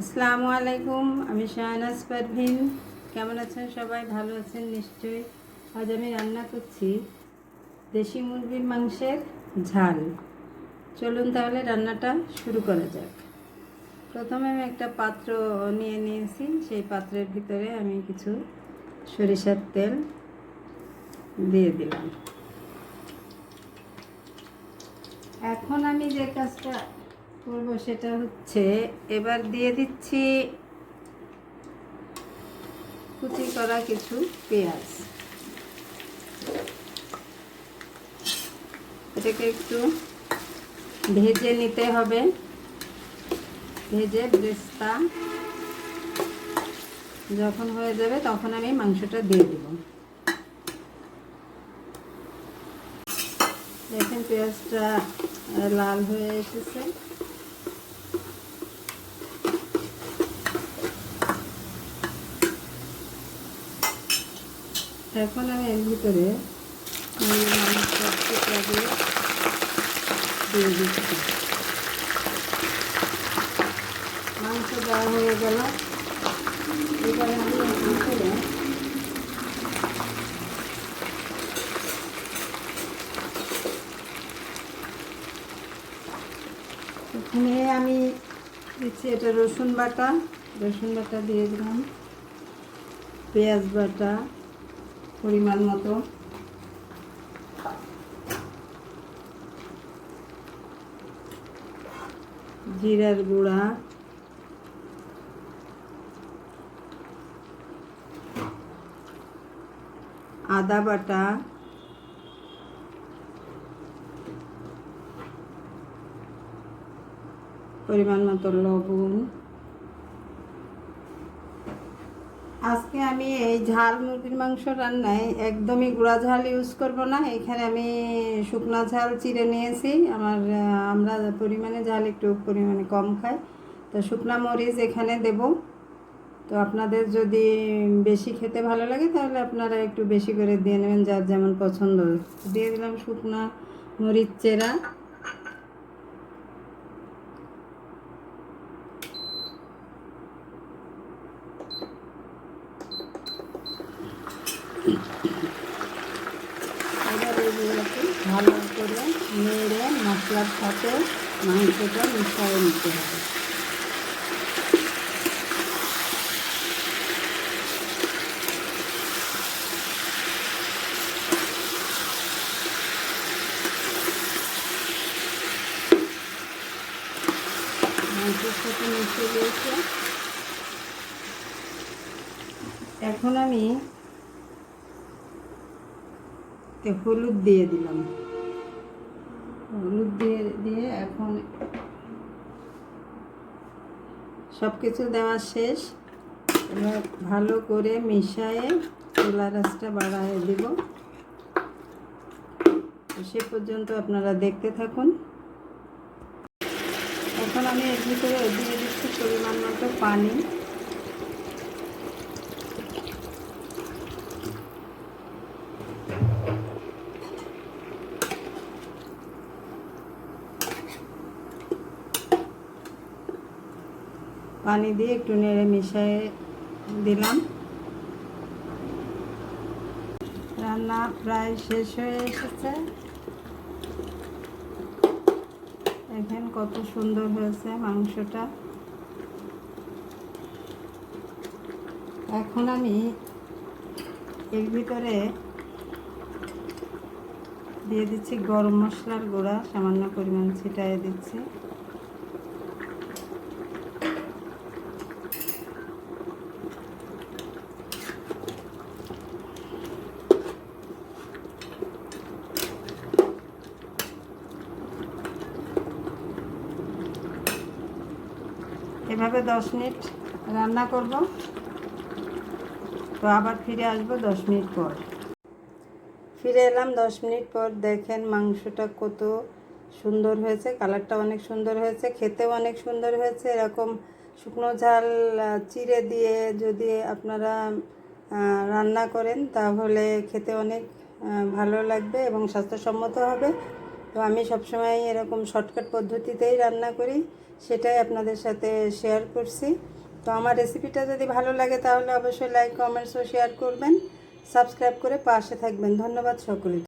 আসসালামু আলাইকুম, আমি শাহনাজ পারভিন কেমন আছেন সবাই? ভালো আছেন নিশ্চয়ই। আজ আমি রান্না করছি দেশি মুরগির মাংসের ঝাল। চলুন তাহলে রান্নাটা শুরু করা যাক। প্রথমে আমি একটা পাত্র নিয়ে নিয়েছি। সেই পাত্রের ভিতরে আমি কিছু সরিষার তেল দিয়ে দিলাম। এখন আমি যে কাজটা করব সেটা হচ্ছে এবার দিয়ে দিচ্ছি কুচি করা কিছু পেঁয়াজ। এটাকে একটু ভেজে নিতে হবে। ভেজে ব্রেস্তা যখন হয়ে যাবে তখন আমি মাংসটা দিয়ে দেব। দেখেন পেঁয়াজটা লাল হয়ে এসেছে। এখন আমি এর ভিতরে দিয়ে মাংস দেওয়া হয়ে গেল। এবারে আমি এর ভিতরে এখানে আমি দিচ্ছি এটা রসুন বাটা। রসুন বাটা দিয়ে দিলাম। পেঁয়াজ বাটা। পরিমাণ মতো। জিরার গুঁড়া। আদা বাটা। পরিমাণ মতো লবণ। আজকে আমি এই ঝাল মুরগির মাংস রান্নায় একদমই গুঁড়া ঝাল ইউজ করব না। এখানে আমি শুকনা ঝাল চিড়ে নিয়েছি। আমার আমরা পরিমাণে ঝাল একটু পরিমাণে কম খাই। তো শুকনা মরিচ এখানে দেব। তো আপনাদের যদি বেশি খেতে ভালো লাগে, তাহলে আপনারা একটু বেশি করে দিয়ে নেবেন যার যেমন পছন্দ। দিয়ে দিলাম শুকনা মরিচ চেরা। এবার ভালো করে নেড়ে মশলার সাথে মাংসটা মিশিয়ে নিতে হবে। মাংসের সাথে মিশে গিয়েছে এখন আমি তে হলুদ দিয়ে দিলাম। হলুদ দিয়ে দিয়ে এখন সব কিছু দেওয়া শেষ। এবার ভালো করে মিশায়ে চুলা রাসটা বাড়ায় দেব। সে পর্যন্ত আপনারা দেখতে থাকুন। এখন আমি এর ভিতরে দিয়ে দিচ্ছি পরিমাণ মতো পানি। পানি দিয়ে একটু নেড়ে মিশিয়ে দিলাম। রান্না প্রায় শেষ হয়ে এসেছে। দেখেন কত সুন্দর হয়েছে মাংসটা। এখন আমি এর ভিতরে দিয়ে দিচ্ছি গরম মশলার গুঁড়া, সামান্য পরিমাণ ছিটাই দিচ্ছি। এভাবে দশ মিনিট রান্না করব। তো আবার ফিরে আসব দশ মিনিট পর। ফিরে এলাম দশ মিনিট পর। দেখেন মাংসটা কত সুন্দর হয়েছে কালারটা অনেক সুন্দর হয়েছে, খেতেও অনেক সুন্দর হয়েছে। এরকম শুকনো ঝাল চিড়ে দিয়ে যদি আপনারা রান্না করেন তাহলে খেতে অনেক ভালো লাগবে এবং স্বাস্থ্যসম্মত হবে। তো আমি সবসময় এরকম শর্টকাট পদ্ধতিতেই রান্না করি, সেটাই আপনাদের সাথে শেয়ার করছি। তো আমার রেসিপিটা যদি ভালো লাগে তাহলে অবশ্যই লাইক কমেন্টস ও শেয়ার করবেন। সাবস্ক্রাইব করে পাশে থাকবেন। ধন্যবাদ সকলকে।